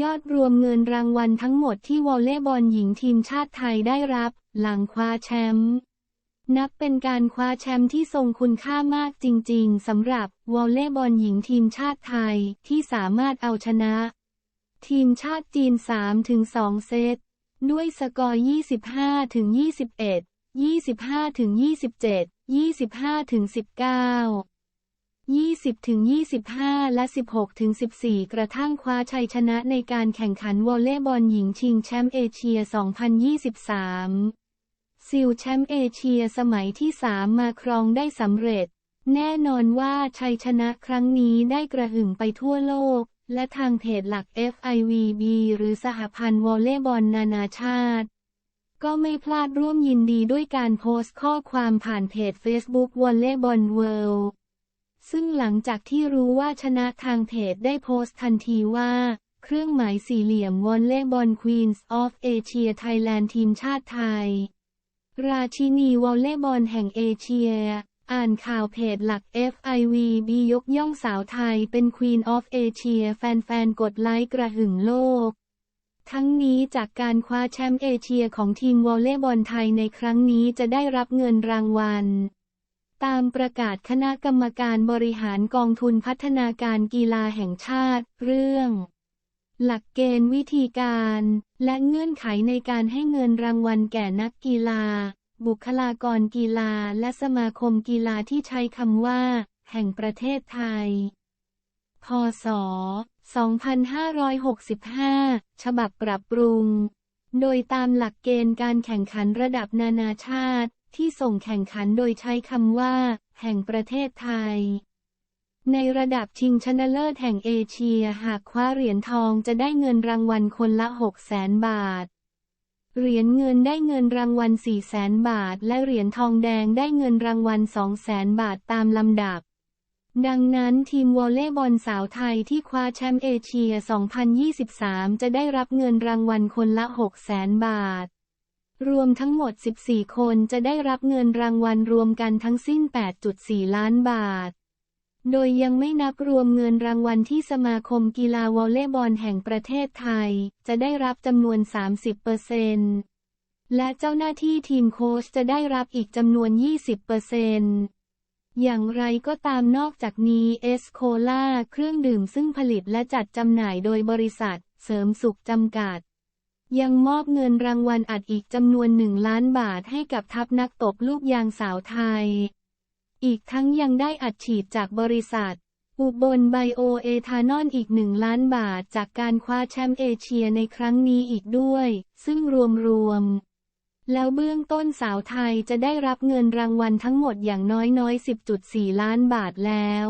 ยอดรวมเงินรางวัลทั้งหมดที่วอลเลย์บอลหญิงทีมชาติไทยได้รับ หลังคว้าแชมป์นับเป็นการคว้าแชมป์ที่ทรงคุณค่ามากจริงๆสำหรับวอลเลย์บอลหญิงทีมชาติไทยที่สามารถเอาชนะ ทีมชาติจีน 3-2 เซต ด้วยสกอร์ 25-21 25-27 25-19 20-25 และ 16-14 กระทั่งคว้าชัยชนะในการแข่งขันวอลเลย์บอลหญิงชิงแชมป์เอเชีย 2023 ซิลแชมป์เอเชียสมัยที่ 3 มาครองได้สำเร็จ แน่นอนว่าชัยชนะครั้งนี้ได้กระหึ่มไปทั่วโลก และทางเพจหลัก FIVB หรือสหพันธ์วอลเลย์บอลนานาชาติก็ไม่พลาดร่วมยินดีด้วยการโพสต์ข้อความผ่านเพจ Facebook วอลเลย์บอลเวิลด์ ซึ่งหลังจากที่รู้ว่าชนะทางเพจได้โพสต์ทันทีว่า เครื่องหมายสี่เหลี่ยมวอลเลย์บอลควีนส์ออฟเอเชียไทยแลนด์ทีมชาติไทย ราชินีวอลเลย์บอลแห่งเอเชีย อ่านข่าวเพจหลัก FIVB ยกย่องสาวไทยเป็น Queen of Asia แฟนๆ กดไลค์กระหึ่มโลกทั้งนี้จากการคว้าแชมป์เอเชียของทีมวอลเลย์บอลไทยในครั้งนี้จะได้รับเงินรางวัล ตามประกาศคณะกรรมการบริหารกองทุนพัฒนาการกีฬาแห่งชาติ เรื่อง หลักเกณฑ์วิธีการ และเงื่อนไขในการให้เงินรางวัลแก่นักกีฬา บุคลากรกีฬาและสมาคมกีฬาที่ใช้คำว่า แห่งประเทศไทย พศ 2565 ฉบับปรับปรุง โดยตามหลักเกณฑ์การแข่งขันระดับนานาชาติ ที่ส่งแข่งขันโดยใช้คำว่า แห่งประเทศไทย ในระดับชิงชนะเลิศแห่งเอเชียหากคว้าเหรียญทองจะได้เงินรางวัลคนละ 6 0แสนบาท เหรียญเงินได้เงินรางวัล 4 0แสนบาท และเหรียญทองแดงได้เงินรางวัล 2 0 0แสนบาทตามลำดับดังนั้นทีมวอลเลย์บอลสาวไทยที่คว้าแชมป์เอเชีย 2023 จะได้รับเงินรางวัลคนละ 6 0แสนบาท รวมทั้งหมด 14 คนจะได้รับเงินรางวัลรวมกันทั้งสิ้น 8.4 ล้านบาท โดยยังไม่นับรวมเงินรางวัลที่สมาคมกีฬาวอลเลย์บอลแห่งประเทศไทย จะได้รับจำนวน 30%และเจ้าหน้าที่ทีมโค้ชจะได้รับอีกจำนวน 20%อย่างไรก็ตามนอกจากนี้เอสโคล่าเครื่องดื่มซึ่งผลิตและจัดจำหน่ายโดยบริษัท เสริมสุขจำกัด ยังมอบเงินรางวัลอัดอีกจำนวนหนึ่งล้านบาทให้กับทัพนักตบลูกยางสาวไทย อีกทั้งยังได้อัดฉีดจากบริษัท อุบลไบโอเอทานอลอีกหนึ่งล้านบาทจากการคว้าแชมป์เอเชียในครั้งนี้อีกด้วย ซึ่งรวมๆแล้วเบื้องต้นสาวไทยจะได้รับเงินรางวัลทั้งหมดอย่างน้อยๆ 10.4 ล้านบาทแล้ว